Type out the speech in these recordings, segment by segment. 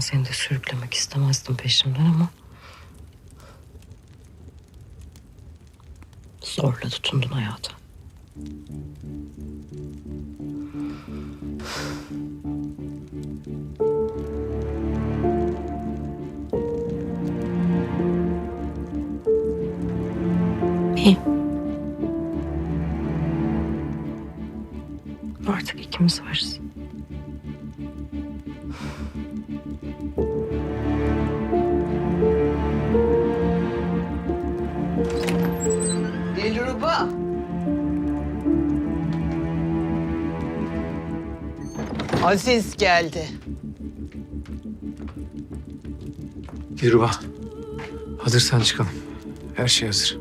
Giderken seni de sürüklemek istemezdim peşimden ama... Zorla tutundun hayata. İyi. Artık ikimiz varız. Dilruba. Aziz geldi. Dilruba. Hazırsan çıkalım. Her şey hazır.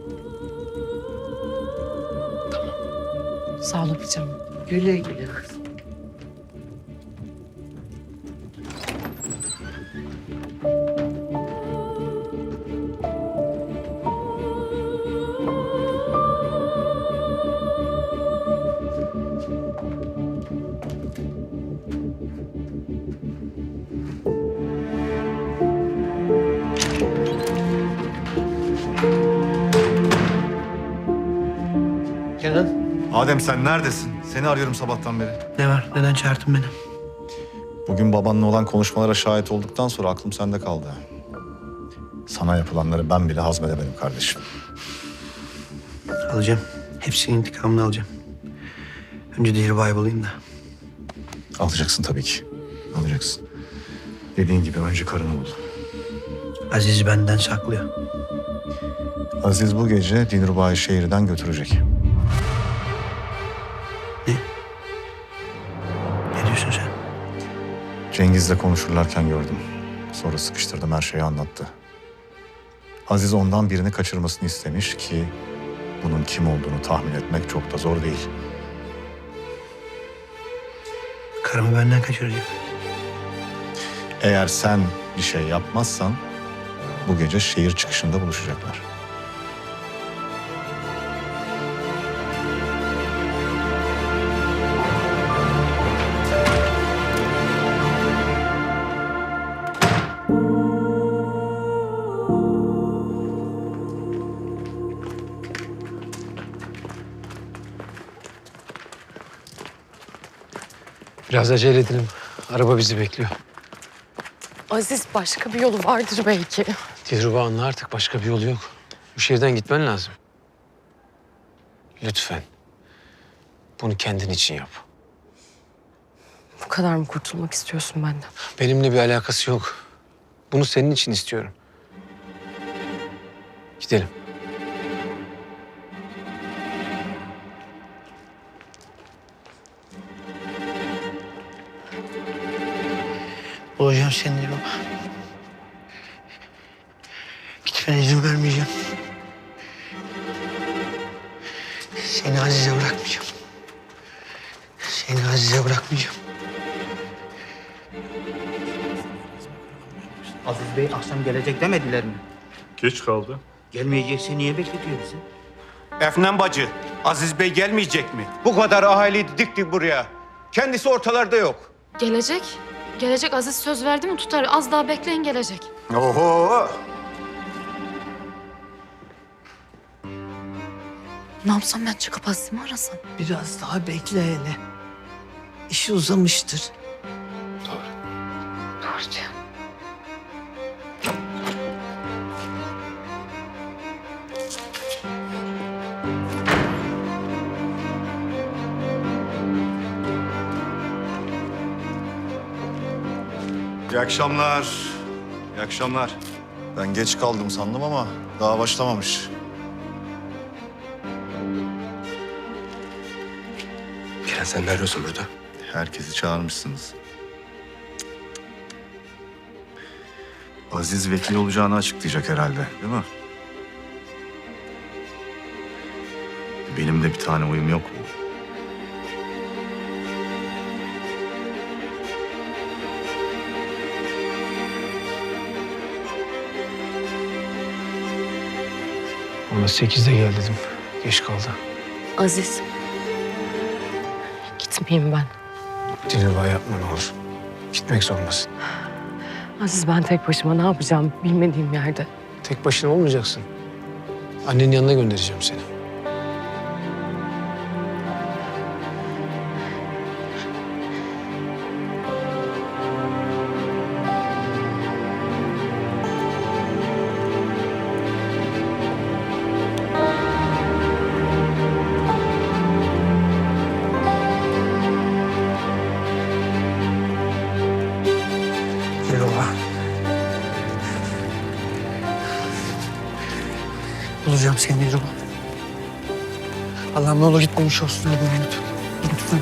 Sağ ol öpeceğim. Güle güle kızım. Adem sen neredesin? Seni arıyorum sabahtan beri. ne var? Neden çağırdın beni? Bugün babanla olan konuşmalara şahit olduktan sonra aklım sende kaldı. Sana yapılanları ben bile hazmedemedim kardeşim. Alacağım. Hepsinin intikamını alacağım. Önce Dilruba'yı bulayım da. Alacaksın tabii ki. Alacaksın. Dediğin gibi önce karını bul. Aziz benden saklıyor. Aziz bu gece Dilruba'yı şehirden götürecek. Cengiz'le konuşurlarken gördüm. Sonra sıkıştırdım her şeyi anlattı. Aziz ondan birini kaçırmasını istemiş ki bunun kim olduğunu tahmin etmek çok da zor değil. Karımı benden kaçıracak. Eğer sen bir şey yapmazsan bu gece şehir çıkışında buluşacaklar. Biraz acele edelim. Araba bizi bekliyor. Aziz başka bir yolu vardır belki. Dilruba anla artık başka bir yolu yok. Bu şehirden gitmen lazım. Lütfen. Bunu kendin için yap. Bu kadar mı kurtulmak istiyorsun benden? Benimle bir alakası yok. Bunu senin için istiyorum. Gidelim. Bulacağım seni Dilruba. Gitmene izin vermeyeceğim. Seni Aziz'e bırakmayacağım. Seni Aziz'e bırakmayacağım. Aziz Bey akşam gelecek demediler mi? Geç kaldı. Gelmeyecekse niye bekletiyor bizi? Efnan bacı, Aziz Bey gelmeyecek mi? Bu kadar ahaliyi diktik buraya. Kendisi ortalarda yok. Gelecek. Gelecek Aziz söz verdi mi tutar. Az daha bekleyin gelecek. Oho! Ne yapsam ben çıkıp Aziz'i mi arasam? Biraz daha bekle hele. İşi uzamıştır. Doğru diyor. İyi akşamlar. İyi akşamlar. Ben geç kaldım sandım ama daha başlamamış. Kenan sen ne arıyorsun burada? Herkesi çağırmışsınız. Aziz vekil olacağını açıklayacak herhalde, değil mi? Benim de bir tane oyum yok mu? Ona sekizde gel dedim. Geç kaldı. Aziz. Gitmeyeyim ben. Dilruba yapma ne olur. Gitmek zorundasın. Aziz ben tek başıma ne yapacağım bilmediğim yerde. Tek başına olmayacaksın. Annenin yanına göndereceğim seni. Bulacağım seni yürü Allah'ım ne olur gitmemiş olsun lütfen. Lütfen.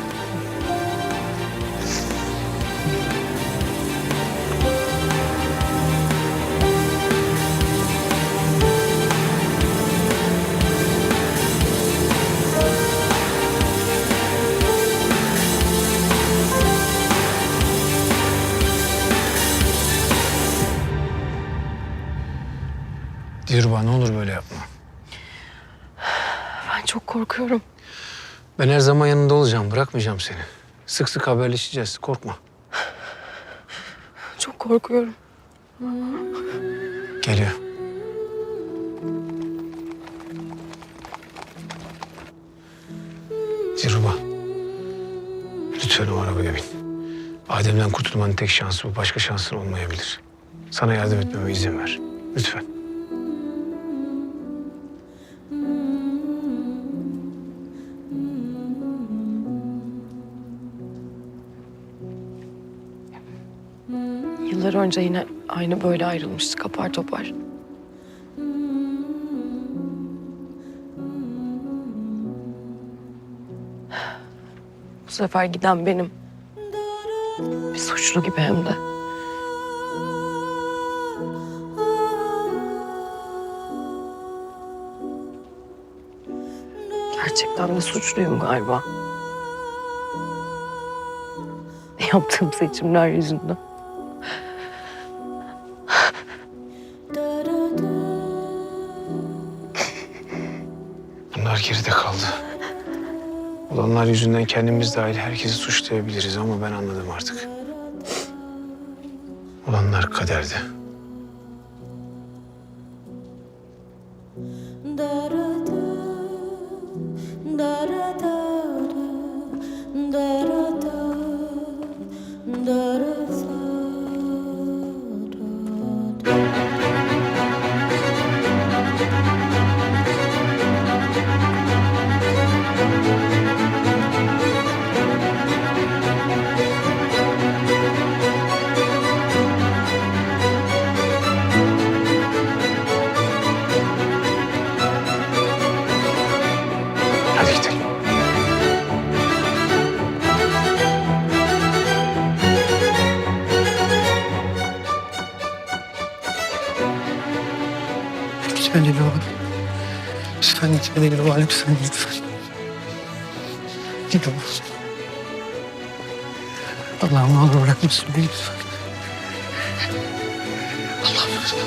Dilruba ne olur böyle yapma. Korkuyorum. Ben her zaman yanında olacağım. Bırakmayacağım seni. Sık sık haberleşeceğiz. Korkma. Çok korkuyorum. Geliyor. Dilruba. Lütfen o arabaya bin. Adem'den kurtulmanın tek şansı bu. Başka şansın olmayabilir. Sana yardım etmeme izin ver. Lütfen. Yıllar önce yine aynı böyle ayrılmıştık apar topar. Bu sefer giden benim. Bir suçlu gibi hem de. Gerçekten de suçluyum galiba. Yaptığım seçimler yüzünden. Bunlar geride kaldı. Olanlar yüzünden kendimiz dahil herkesi suçlayabiliriz ama ben anladım artık. Olanlar kaderdi. Lütfen yürü Lütfen gitme yürü Lütfen lütfen. Allah'ım ne olur bırakmasın beni lütfen. Allah'ım lütfen.